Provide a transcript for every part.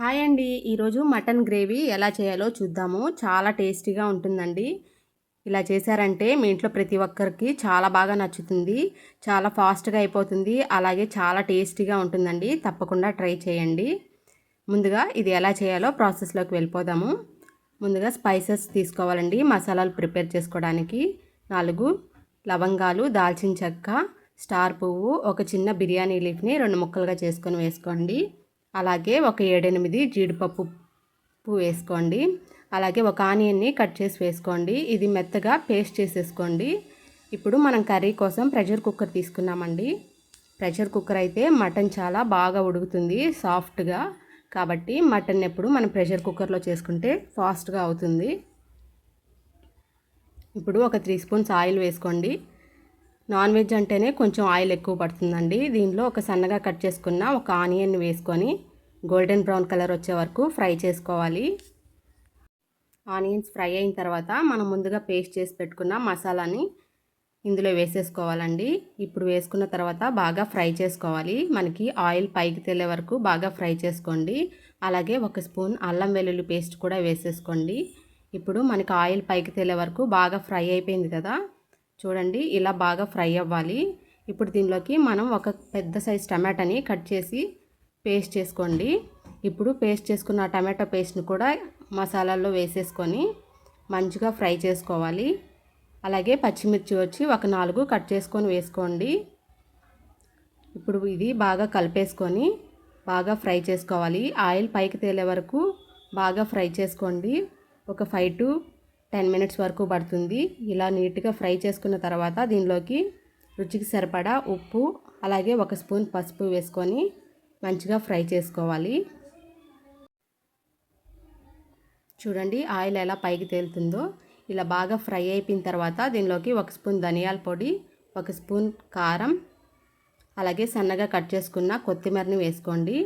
Hi అండి. ఈరోజు mutton gravy ఎలా చేయాలో చూద్దాము. చాలా టేస్టీగా ఉంటుందండి. ఇలా చేశారంటే మీ ఇంట్లో ప్రతి ఒక్కరికి చాలా బాగా నచ్చుతుంది. చాలా ఫాస్ట్గా అయిపోతుంది. అలాగే చాలా టేస్టీగా ఉంటుందండి. తప్పకుండా ట్రై చేయండి. ముందుగా ఇది ఎలా చేయాలో ప్రాసెస్లోకి వెళ్ళిపోదాము. ముందుగా స్పైసెస్ తీసుకోవాలండి. మసాలాలు ప్రిపేర్ చేసుకోవడానికి నాలుగు లవంగాలు దాల్చిన చెక్క స్టార్ పువ్వు ఒక చిన్న బిర్యానీ లీఫ్ని రెండు ముక్కలుగా చేసుకొని వేసుకోండి. అలాగే ఒక ఏడెనిమిది జీడిపప్పు వేసుకోండి. అలాగే ఒక ఆనియన్ని కట్ చేసి వేసుకోండి. ఇది మెత్తగా పేస్ట్ చేసేసుకోండి. ఇప్పుడు మనం కర్రీ కోసం ప్రెషర్ కుక్కర్ తీసుకున్నామండి. ప్రెషర్ కుక్కర్ అయితే మటన్ చాలా బాగా ఉడుకుతుంది సాఫ్ట్గా. కాబట్టి మటన్ ఎప్పుడు మనం ప్రెషర్ కుక్కర్లో చేసుకుంటే ఫాస్ట్గా అవుతుంది. ఇప్పుడు ఒక త్రీ స్పూన్స్ ఆయిల్ వేసుకోండి. నాన్ వెజ్ అంటేనే కొంచెం ఆయిల్ ఎక్కువ పడుతుందండి. దీనిలో ఒక సన్నగా కట్ చేసుకున్న ఒక ఆనియన్ వేసుకొని గోల్డెన్ బ్రౌన్ కలర్ వచ్చే వరకు ఫ్రై చేసుకోవాలి. ఆనియన్స్ ఫ్రై అయిన తర్వాత మనం ముందుగా పేస్ట్ చేసి పెట్టుకున్న మసాలాని ఇందులో వేసేసుకోవాలండి. ఇప్పుడు వేసుకున్న తర్వాత బాగా ఫ్రై చేసుకోవాలి. మనకి ఆయిల్ పైకి తేలే వరకు బాగా ఫ్రై చేసుకోండి. అలాగే ఒక స్పూన్ అల్లం వెల్లుల్లి పేస్ట్ కూడా వేసేసుకోండి. ఇప్పుడు మనకి ఆయిల్ పైకి తేలే వరకు బాగా ఫ్రై అయిపోయింది కదా చూడండి ఇలా బాగా ఫ్రై అవ్వాలి. ఇప్పుడు దీనిలోకి మనం ఒక పెద్ద సైజ్ టమాటాని కట్ చేసి పేస్ట్ చేసుకోండి. ఇప్పుడు పేస్ట్ చేసుకున్న టమాటో పేస్ట్ని కూడా మసాలాల్లో వేసేసుకొని మంచిగా ఫ్రై చేసుకోవాలి. అలాగే పచ్చిమిర్చి వచ్చి ఒక నాలుగు కట్ చేసుకొని వేసుకోండి. ఇప్పుడు ఇది బాగా కలిపేసుకొని బాగా ఫ్రై చేసుకోవాలి. ఆయిల్ పైకి తేలే వరకు బాగా ఫ్రై చేసుకోండి. ఒక ఫైవ్ టు టెన్ మినిట్స్ వరకు పడుతుంది. ఇలా నీట్గా ఫ్రై చేసుకున్న తర్వాత దీనిలోకి రుచికి సరిపడా ఉప్పు అలాగే ఒక స్పూన్ పసుపు వేసుకొని మంచిగా ఫ్రై చేసుకోవాలి. చూడండి ఆయిల్ ఎలా పైకి తేలుతుందో. ఇలా బాగా ఫ్రై అయిపోయిన తర్వాత దీనిలోకి ఒక స్పూన్ ధనియాల పొడి ఒక స్పూన్ కారం అలాగే సన్నగా కట్ చేసుకున్న కొత్తిమీరని వేసుకోండి.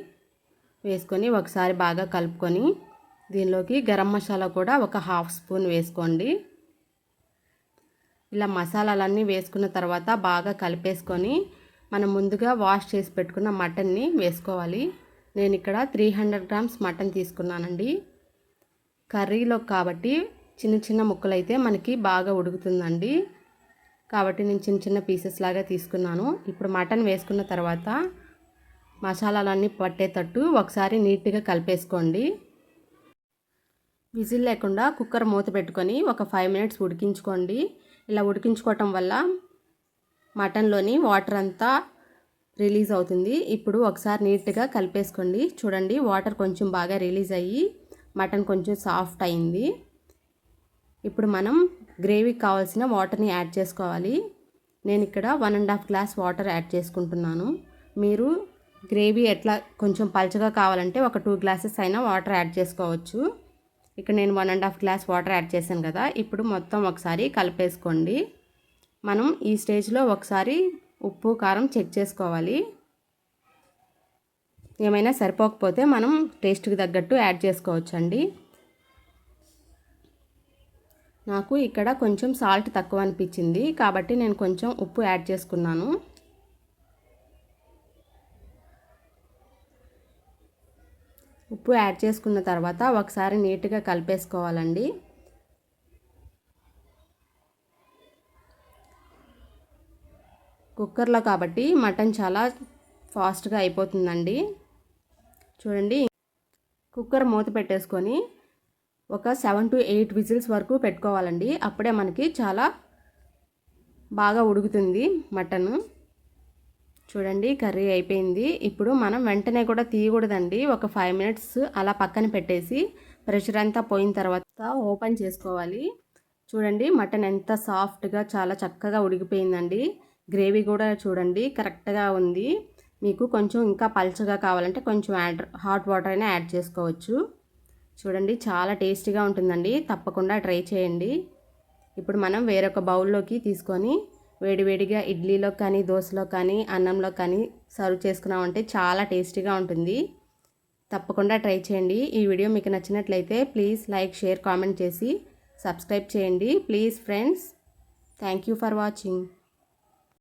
వేసుకొని ఒకసారి బాగా కలుపుకొని దీనిలోకి గరం మసాలా కూడా ఒక హాఫ్ స్పూన్ వేసుకోండి. ఇలా మసాలాలన్నీ వేసుకున్న తర్వాత బాగా కలిపేసుకొని మనం ముందుగా వాష్ చేసి పెట్టుకున్న మటన్ని వేసుకోవాలి. నేను ఇక్కడ త్రీ హండ్రెడ్ గ్రామ్స్ మటన్ తీసుకున్నానండి. కర్రీలో కాబట్టి చిన్న చిన్న ముక్కలు అయితే మనకి బాగా ఉడుకుతుందండి. కాబట్టి నేను చిన్న చిన్న పీసెస్ లాగా తీసుకున్నాను. ఇప్పుడు మటన్ వేసుకున్న తర్వాత మసాలాలన్నీ పట్టేటట్టు ఒకసారి నీట్గా కలిపేసుకోండి. విజిల్ లేకుండా కుక్కర్ మూత పెట్టుకొని ఒక ఫైవ్ మినిట్స్ ఉడికించుకోండి. ఇలా ఉడికించుకోవటం వల్ల మటన్లోని వాటర్ అంతా రిలీజ్ అవుతుంది. ఇప్పుడు ఒకసారి నీట్గా కలిపేసుకోండి. చూడండి వాటర్ కొంచెం బాగా రిలీజ్ అయ్యి మటన్ కొంచెం సాఫ్ట్ అయింది. ఇప్పుడు మనం గ్రేవీకి కావాల్సిన వాటర్ని యాడ్ చేసుకోవాలి. నేను ఇక్కడ one and half glass water add చేసుకుంటున్నాను. మీరు గ్రేవీ ఎట్లా కొంచెం పల్చగా కావాలంటే ఒక టూ గ్లాసెస్ అయినా వాటర్ యాడ్ చేసుకోవచ్చు. ఇక్కడ నేను one and half glass water add చేశాను కదా. ఇప్పుడు మొత్తం ఒకసారి కలిపేసుకోండి. మనం ఈ స్టేజ్లో ఒకసారి ఉప్పు కారం చెక్ చేసుకోవాలి. ఏమైనా సరిపోకపోతే మనం టేస్ట్కి తగ్గట్టు యాడ్ చేసుకోవచ్చండి. నాకు ఇక్కడ కొంచెం సాల్ట్ తక్కువ అనిపించింది కాబట్టి నేను కొంచెం ఉప్పు యాడ్ చేసుకున్నాను. ఉప్పు యాడ్ చేసుకున్న తర్వాత ఒకసారి నీట్గా కలిపేసుకోవాలండి. కుక్కర్లో కాబట్టి మటన్ చాలా ఫాస్ట్గా అయిపోతుందండి. చూడండి కుక్కర్ మూత పెట్టేసుకొని ఒక సెవెన్ టు ఎయిట్ విజిల్స్ వరకు పెట్టుకోవాలండి. అప్పుడే మనకి చాలా బాగా ఉడుకుతుంది మటన్. చూడండి కర్రీ అయిపోయింది. ఇప్పుడు మనం వెంటనే కూడా తీయకూడదండి. ఒక ఫైవ్ మినిట్స్ అలా పక్కన పెట్టేసి ప్రెషర్ అంతా పోయిన తర్వాత ఓపెన్ చేసుకోవాలి. చూడండి మటన్ ఎంత సాఫ్ట్గా చాలా చక్కగా ఉడికిపోయిందండి. గ్రేవీ కూడా చూడండి కరెక్ట్గా ఉంది. మీకు కొంచెం ఇంకా పల్చగా కావాలంటే కొంచెం యాడ్ హాట్ వాటర్ అయినా యాడ్ చేసుకోవచ్చు. చూడండి చాలా టేస్టీగా ఉంటుందండి. తప్పకుండా ట్రై చేయండి. ఇప్పుడు మనం వేరొక బౌల్లోకి తీసుకొని వేడివేడిగా ఇడ్లీలో కానీ దోశలో కానీ అన్నంలో కానీ సర్వ్ చేసుకున్నామంటే చాలా టేస్టీగా ఉంటుంది. తప్పకుండా ట్రై చేయండి. ఈ వీడియో మీకు నచ్చినట్లయితే ప్లీజ్ లైక్ షేర్ కామెంట్ చేసి సబ్స్క్రైబ్ చేయండి. Please friends thank you for watching.